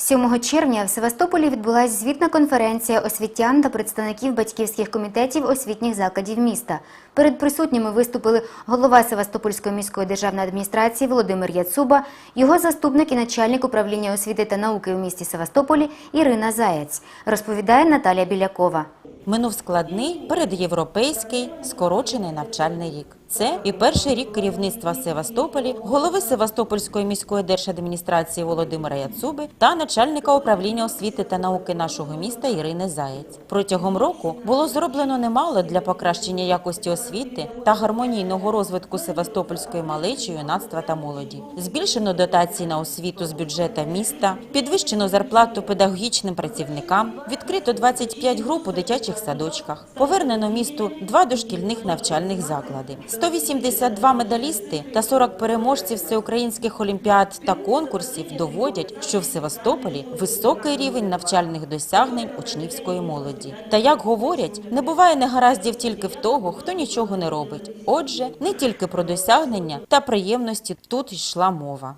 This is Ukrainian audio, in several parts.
7 червня в Севастополі відбулася звітна конференція освітян та представників батьківських комітетів освітніх закладів міста. Перед присутніми виступили голова Севастопольської міської державної адміністрації Володимир Яцуба, його заступник і начальник управління освіти та науки у місті Севастополі Ірина Заєць. Розповідає Наталія Білякова. Минув складний передєвропейський скорочений навчальний рік. Це і перший рік керівництва Севастополі, голови Севастопольської міської держадміністрації Володимира Яцуби та начальника управління освіти та науки нашого міста Ірини Заєць. Протягом року було зроблено немало для покращення якості освіти та гармонійного розвитку Севастопольської малечі, юнацтва та молоді. Збільшено дотації на освіту з бюджета міста, підвищено зарплату педагогічним працівникам, відкрито 25 груп у дитячих садочках, повернено місту два дошкільних навчальних заклади. 182 медалісти та 40 переможців всеукраїнських олімпіад та конкурсів доводять, що в Севастополі високий рівень навчальних досягнень учнівської молоді. Та як говорять, не буває негараздів тільки в того, хто нічого не робить. Отже, не тільки про досягнення та приємності тут йшла мова.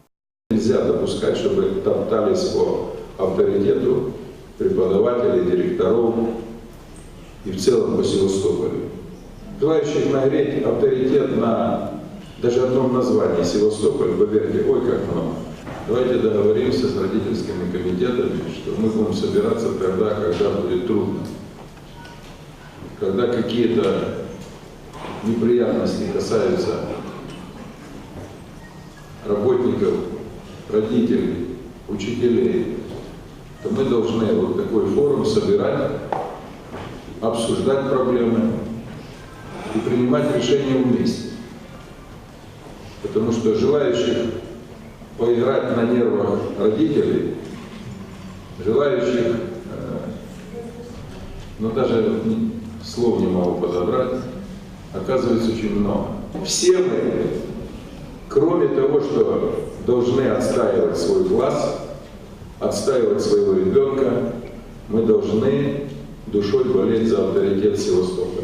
Нельзя допускать, чтобы топтались по авторитету преподавателей, директоров и в целом по Севастополю. Желающих нагреть авторитет на даже одном названии Севастополь, поверьте, ой, как много. Давайте договоримся с родительскими комитетами, что мы будем собираться тогда, когда будет трудно. Когда какие-то неприятности касаются работников, родителей, учителей, то мы должны вот такой форум собирать, обсуждать проблемы и принимать решения вместе. Потому что желающих поиграть на нервах родителей, желающих, э, ну даже слов не могу подобрать, оказывается очень много. Все мы Кроме того, что должны отстаивать свой класс, отстаивать своего ребенка, мы должны душой болеть за авторитет Севастополя.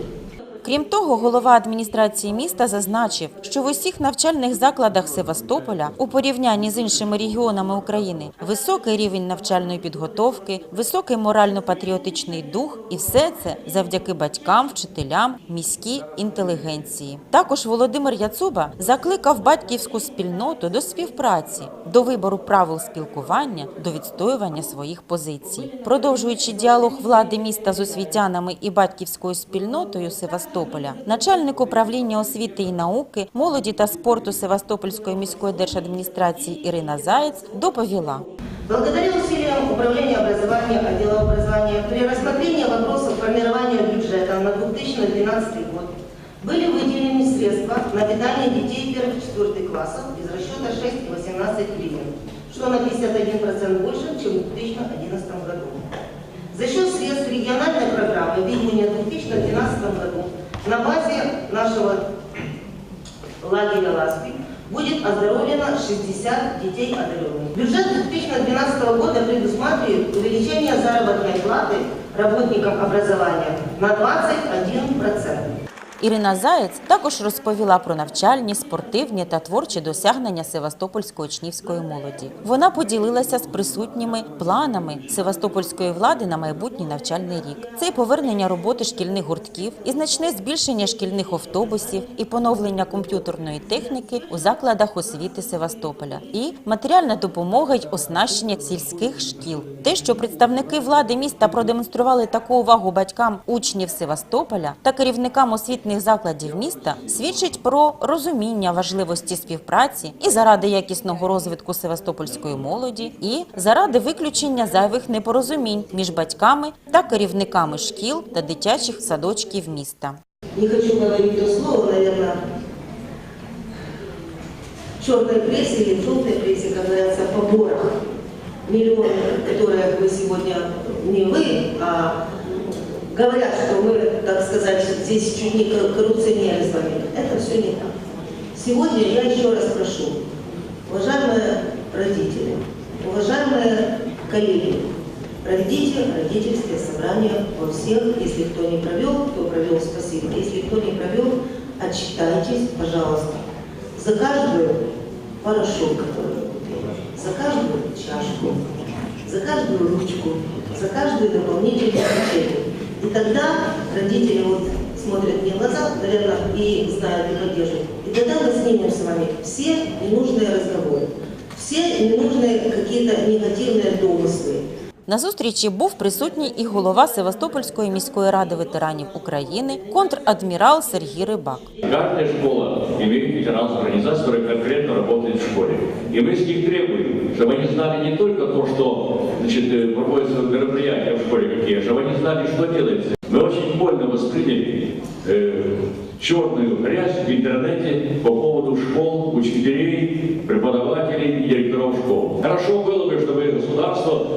Крім того, голова адміністрації міста зазначив, що в усіх навчальних закладах Севастополя у порівнянні з іншими регіонами України високий рівень навчальної підготовки, високий морально-патріотичний дух, і все це завдяки батькам, вчителям, міській інтелігенції. Також Володимир Яцуба закликав батьківську спільноту до співпраці, до вибору правил спілкування, до відстоювання своїх позицій. Продовжуючи діалог влади міста з освітянами і батьківською спільнотою Севастополя, начальник управління освіти і науки, молоді та спорту Севастопольської міської держадміністрації Ірина Заєць доповіла. Благодаря усилиям Управления образования, отдела образования, при рассмотрении вопросов формирования бюджета на 2012 год были выделены средства на питание детей 1-4 классов из расчета 6,18 гривен, что на 51% больше, чем в 2011 году. За счет средств региональной программы видения в 2012 году на базе нашего лагеря «Ласпи» будет оздоровлено 60 детей одаренных. Бюджет 2012 года предусматривает увеличение заработной платы работникам образования на 21%. Ірина Заєць також розповіла про навчальні, спортивні та творчі досягнення Севастопольської учнівської молоді. Вона поділилася з присутніми планами Севастопольської влади на майбутній навчальний рік. Це і повернення роботи шкільних гуртків, і значне збільшення шкільних автобусів, і поновлення комп'ютерної техніки у закладах освіти Севастополя, і матеріальна допомога й оснащення сільських шкіл. Те, що представники влади міста продемонстрували таку увагу батькам учнів Севастополя та керівникам освітних закладів міста, свідчить про розуміння важливості співпраці і заради якісного розвитку севастопольської молоді, і заради виключення зайвих непорозумінь між батьками та керівниками шкіл та дитячих садочків міста. Не хочу говорить то слово, наверное, в черной прессе или в желтой прессе, как говорится, поборах. Миллионы, которые вы сегодня, не вы, а говорят, что мы, так сказать, здесь чуть не кор- коррупционеры с вами. Это все не так. Сегодня я еще раз прошу, уважаемые родители, уважаемые коллеги, проведите родительское собрание во всех, если кто не провел, кто провел, спасибо. Если кто не провел, отчитайтесь, пожалуйста, за каждую порошок, который вы купили, за каждую чашку, за каждую ручку, за каждую дополнительную учебу. И тогда родители вот смотрят мне в глаза, наверное, и знают, и поддерживают. И тогда мы снимем с вами все ненужные разговоры, все ненужные какие-то негативные домыслы. На зустрічі був присутній і голова Севастопольської міської ради ветеранів України, контр-адмірал Сергій Рибак. Каждая школа имеет ветеранскую организацию, которая конкретно работает в школе. И мы с них требуем, чтобы они знали не только то, что значит, э, проводятся мероприятия в школе какие, чтобы они знали, что делается. Мы очень больно восприняли э, черную грязь в интернете по поводу школ, учителей, преподавателей и директоров школ. Хорошо было бы, чтобы государство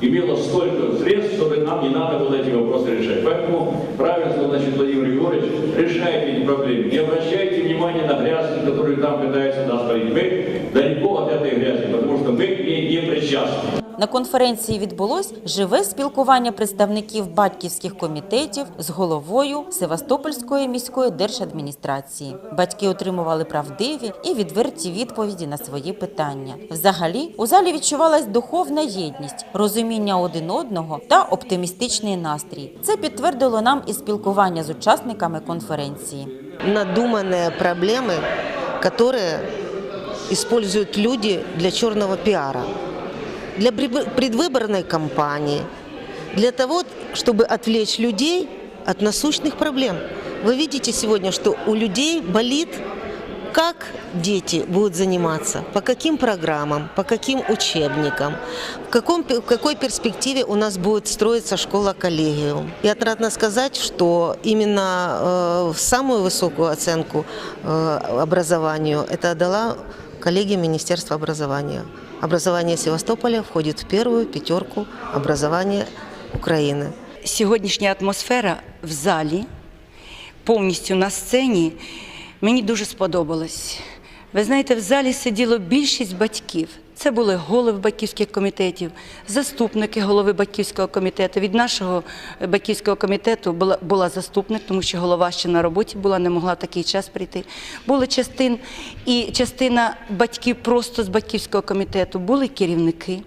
имело столько средств, чтобы нам не надо было эти вопросы решать. Поэтому правильно сказал значит, Владимир Егорович, решайте эти проблемы. Не обращайте внимания на грязь, которую там пытаются нас полить. Мы далеко от этой грязи, потому что мы к ней не причастны. На конференції відбулось живе спілкування представників батьківських комітетів з головою Севастопольської міської держадміністрації. Батьки отримували правдиві і відверті відповіді на свої питання. Взагалі, у залі відчувалась духовна єдність, розуміння один одного та оптимістичний настрій. Це підтвердило нам і спілкування з учасниками конференції. надуманные проблемы, которые используют люди для черного пиара, Для предвыборной кампании, для того, чтобы отвлечь людей от насущных проблем. Вы видите сегодня, что у людей болит, как дети будут заниматься, по каким программам, по каким учебникам, в, каком, в какой перспективе у нас будет строиться школа-коллегиум. И отрадно сказать, что именно э, самую высокую оценку э, образованию это дала коллегия Министерства образования. Образование Севастополя входит в первую пятерку образования Украины. Сьогоднішня атмосфера в залі, повністю на сцені, мені дуже сподобалась. Ви знаєте, в залі сиділо більшість батьків. Це були голови батьківських комітетів, заступники голови батьківського комітету. Від нашого батьківського комітету була, була заступник, тому що голова ще на роботі була, не могла в такий час прийти. Були частин і частина батьків просто з батьківського комітету, були керівники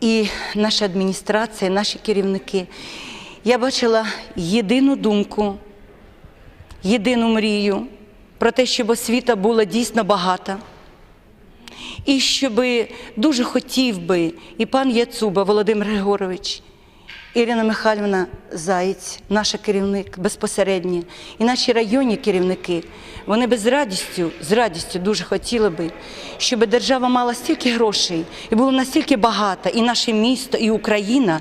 і наша адміністрація, наші керівники. Я бачила єдину думку, єдину мрію про те, щоб освіта була дійсно багата. І щоб дуже хотів би і пан Яцуба Володимир Григорович, Ірина Михайлівна Заєць, наш керівник безпосередньо, і наші районні керівники, вони би з радістю, з радістю дуже хотіли би, щоб держава мала стільки грошей і було настільки багата, і наше місто, і Україна,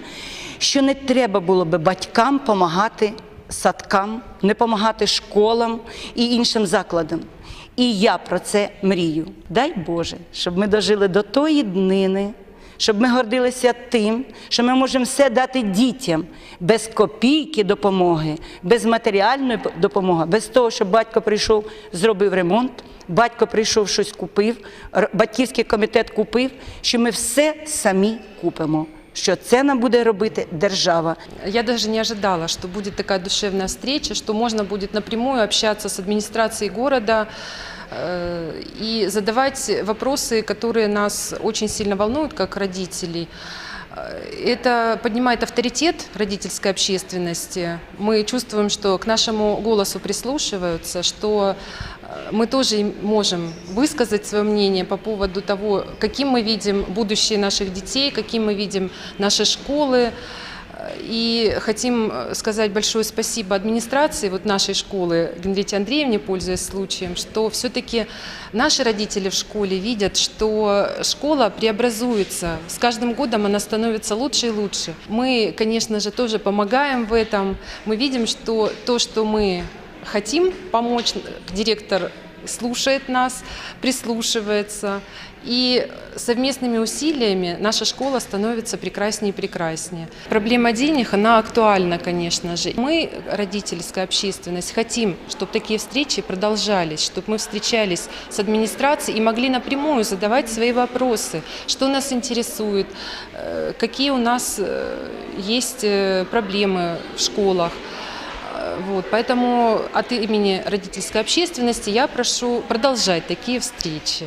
що не треба було би батькам допомагати садкам, не допомагати школам і іншим закладам. І я про це мрію. Дай Боже, щоб ми дожили до тої днини, щоб ми гордилися тим, що ми можемо все дати дітям без копійки допомоги, без матеріальної допомоги, без того, щоб батько прийшов, зробив ремонт, батько прийшов щось купив, батьківський комітет купив, що ми все самі купимо Що це нам буде робити держава. Я даже не ожидала, что будет такая душевная встреча, что можно будет напрямую общаться с администрацией города э, и задавать вопросы, которые нас очень сильно волнуют, как родителей. Э, Это поднимает авторитет родительской общественности. Мы чувствуем, что к нашему голосу прислушиваются, что э, мы тоже им можем высказать свое мнение по поводу того, каким мы видим будущее наших детей, каким мы видим наши школы. И хотим э, сказать большое спасибо администрации вот нашей школы, Генрите Андреевне, пользуясь случаем, что все-таки наши родители в школе видят, что школа преобразуется. С каждым годом она становится лучше и лучше. Мы, конечно же, тоже помогаем в этом. Мы видим, что то, что мы хотим помочь, директор слушает нас, прислушивается. И совместными усилиями наша школа становится прекраснее и прекраснее. Проблема денег, она актуальна, конечно же. Мы, родительская общественность, хотим, чтобы такие встречи продолжались, чтобы мы встречались с администрацией и могли напрямую задавать свои вопросы, что нас интересует, э, какие у нас э, есть э, проблемы в школах. Вот, поэтому от имени родительской общественности я прошу продолжать такие встречи.